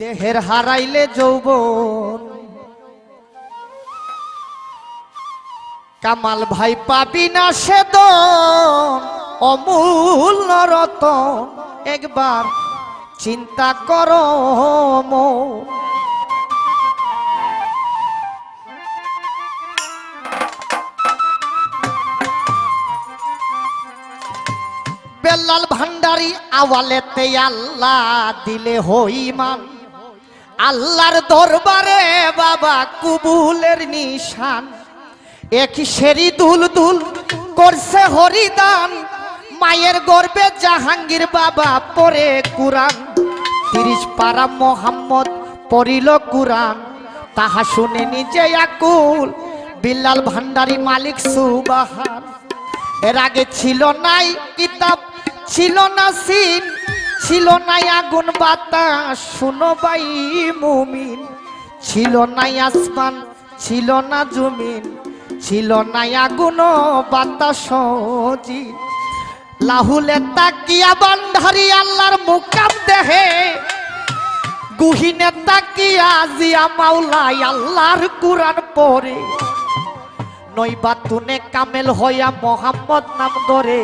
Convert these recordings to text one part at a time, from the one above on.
দেহের হারাইলে যৌবন। কামাল ভাই পাবি না সেদন অমূল্য রতন একবার চিন্তা করো। বেল্লাল ভান্ডারি আওয়ালেতে আল্লাহ দিলে হইমান। আল্লাহর দরবারে বাবা কুবুলের নিশান। এক সেরি দুল দুল করছে হরিদান। মায়ের গর্বে জাহাঙ্গীর বাবা পরে কুরআন। তিরিশ পারা মোহাম্মদ পড়িল কুরআন। তাহা শুনে নিজে আকুল, বিল্লাল ভান্ডারি মালিক সুবাহান। এর আগে ছিল নাই কিতাব, ছিল না সিন। ছিল নাই আগুন বাতাস, শুনো বাই মুমিন। ছিল নাই আসমান, ছিল না জমিন, ছিল নাই আগুন বাতাস লাহুলে তাকিয়া বান্ধারি আল্লাহর মুকাম দেহে। গুহিনে তাকিয়া জিয়া মাওলাই আল্লাহর কুরআন পড়ে। নইবা তুনে কামেল হইয়া মোহাম্মদ নাম ধরে।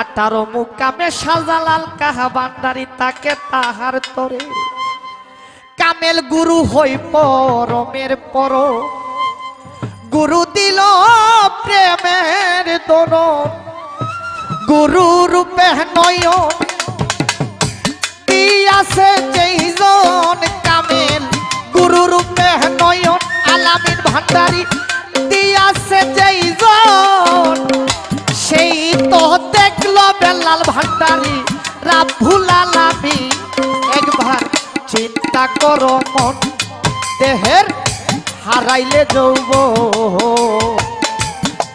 আঠারো মুকামে সাজালাল কাহা বান্দারি তাকে তাহার তরে। কামেল গুরু হই পরমের পর। গুরু দিল প্রেমের দরদ গুরু রূপে নয়ন দিয়াছে যেইজন কামেল। গুরু রূপে নয়ন আলামিন ভান্ডারি দিয়াছে যেইজন রাভুল আলামি একবার চিন্তা করো মন, দেহের হারাইলে যৌব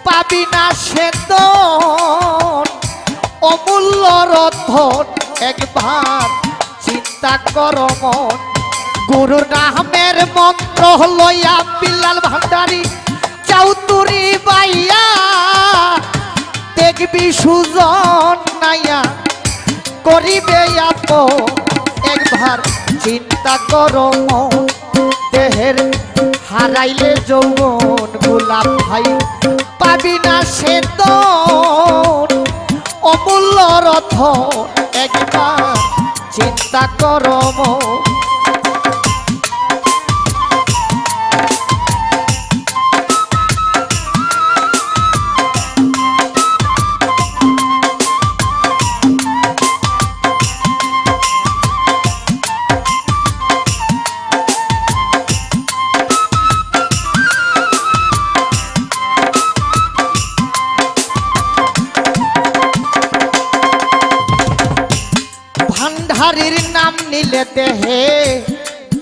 পাবি না সে অমূল্য রথন একবার চিন্তা কর মন। গুরু নামের মন্ত্র লইয়া বিল্লাল ভান্ডারি চাউতুরি বাইয়া, দেখবি সুজন নাইয়া করিবে আপ একবার চিন্তা করো দেহের হারাইলে যৌবন গোলাপ ভাই, পাবি না সে তো অমূল্য রথ একবার চিন্তা করম ভান্ডারির নাম নিলে দেহে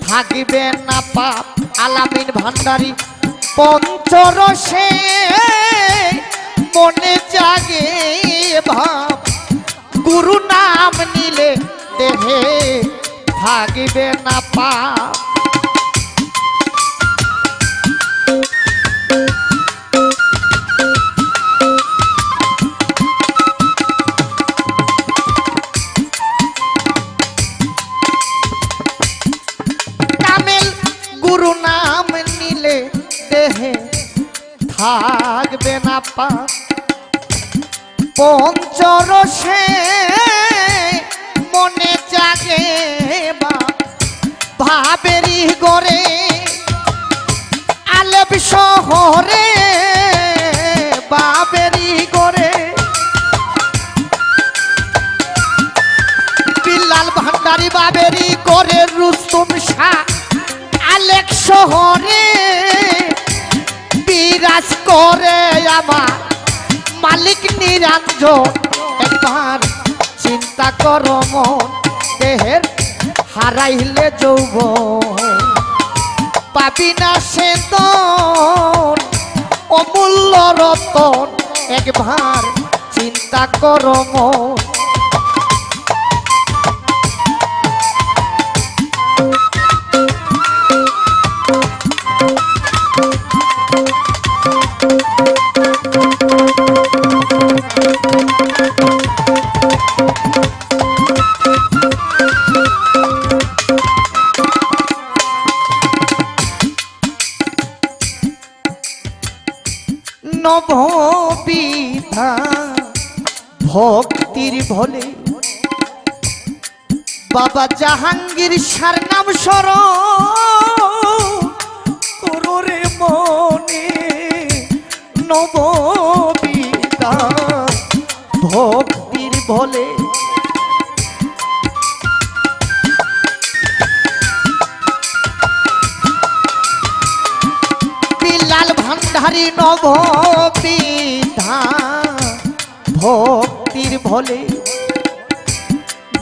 থাকিবে না পাপ। আলামিন ভান্ডারি, পঞ্চরসে মনে জাগে ভাব। গুরু নাম নিলে দেহে থাকিবে না পাপ। থাকবে না পা। পঞ্চরসে মনে জাগে বা। ভাবেরি গরে আলেপ শহরে বাবেরি গরে বিল্লাল ভান্ডারি বাবেরি করে রুস্তুম শাহ আলেক শহরে। বিরাজ করে আমার মালিক নিরঞ্জন। একবার চিন্তা কর মন, দেহের হারাইলে যৌব পাবি না সে অমূল্য রতন। একবার চিন্তা কর মন বিধান ভক্তির ভোলে বাবা জাহাঙ্গীর সার নাম সর কররে মনে। নববিদা ভক্তির ভোলে ভান্ডারী ভক্তির ভোলে।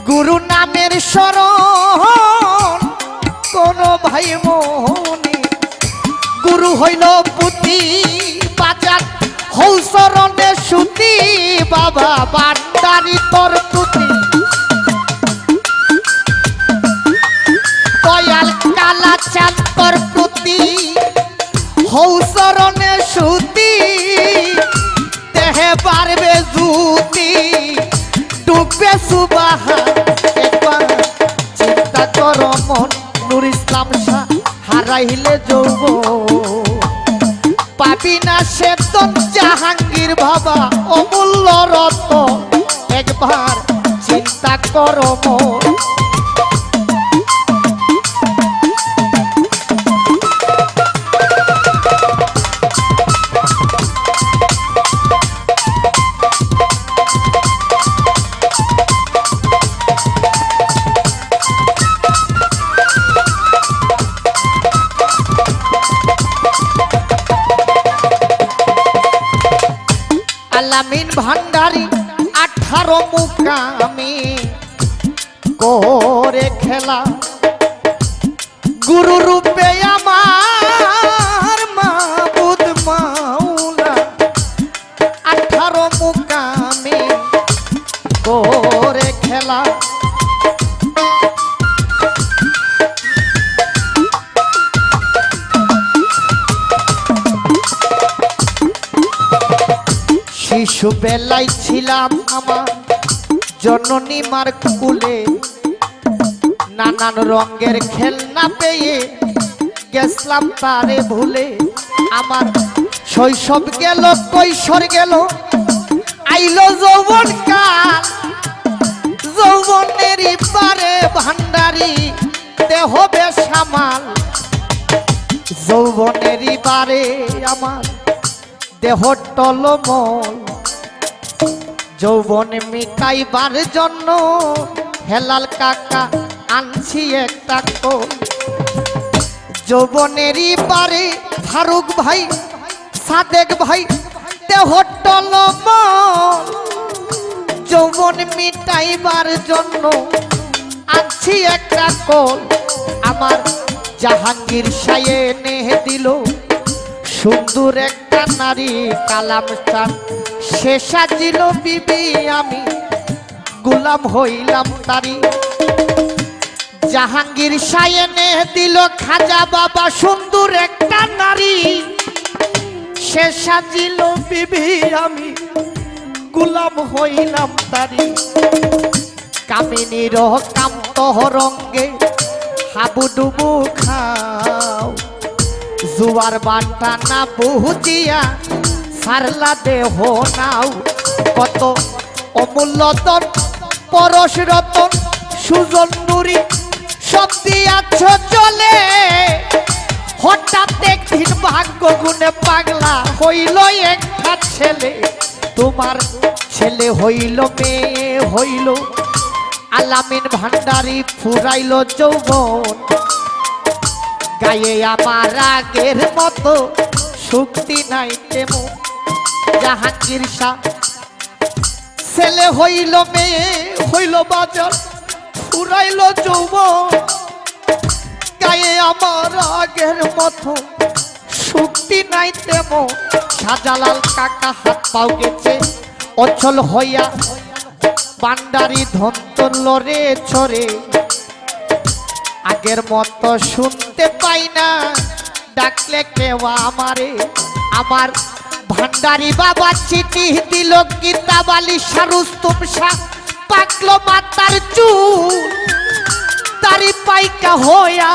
গুরু নামের স্মরণ কোন ভাই মনে। গুরু হইল পুতি বাজার হৌসরণে সুতি বাবা বান্ডারি তোর তুতি হারাইলে যৌব পাবি না সে তো জাহাঙ্গীর বাবা অমূল্য রত একবার চিন্তা করব আলামিন ভান্ডারি আঠারো মুকামি করে খেলা। গুরু রূপে আমার বেলায় ছিলাম আমার জননী মার কুলে। নানান রঙের খেলনা পেয়ে গেছলাম তারে ভুলে। আমার শৈশব গেল, কৈশোর গেল, আইলো যৌবন কাল। যৌবনেরই পারে ভান্ডারি, দেহ বেসামাল যৌবনেরই পারে আমার দেহ টলমল। যৌবন মিটাইবার জন্য হেলাল কাকা আনছি একটা কোল। যৌবনেরই পারে ফারুক ভাই, সাদেক ভাই দেহ যৌবন মিটাইবার জন্য আনছি একটা কোল। আমার জাহাঙ্গীর সায়ে নেহে দিল। সুন্দর একটা নারী কালাম চান। সে সাজিল বিবি আমি, গুলাম হইলাম তারি। জাহাঙ্গীর সায়নে দিল খাজা বাবা সুন্দর একটা নারী। সে সাজিল বিবি আমি, গুলাম হইলাম তারি। কামিনীর কান্ত রঙ্গে হাবুডুবু খাও। জুয়ার বাটা না বুঝিয়া সারলা দেহ নাও। কত অমূল্য তন পরশ রতন সুজন নুরি সব দিয়াছ চলে। হঠাৎ একদিন ভাগ্য গুণে পাগলা হইল একটা ছেলে। তোমার ছেলে হইল, মেয়ে হইল। আলামিন ভান্ডারি ফুরাইল যৌবন। গায়ে আমার আগের মতো শক্তি নাই তেমন। ছেলে হইল মেয়ে, হইল বাজার ফুরাইল যৌব গায়ে আমার আগের মতো, শক্তি নাই শাহজালাল কাকা হাত পাও গেছে, অচল হইয়া পান্ডারি ধন্তর লরে ছড়ে আগের মতো শুনতে পাই না, ডাকলে কেউ আমারে, আমার ভান্ডারি বাবা চিঠি দিল গীতাবালি সারুস তুমসা পাকলো মাতার চুল তারি পাইকা হইয়া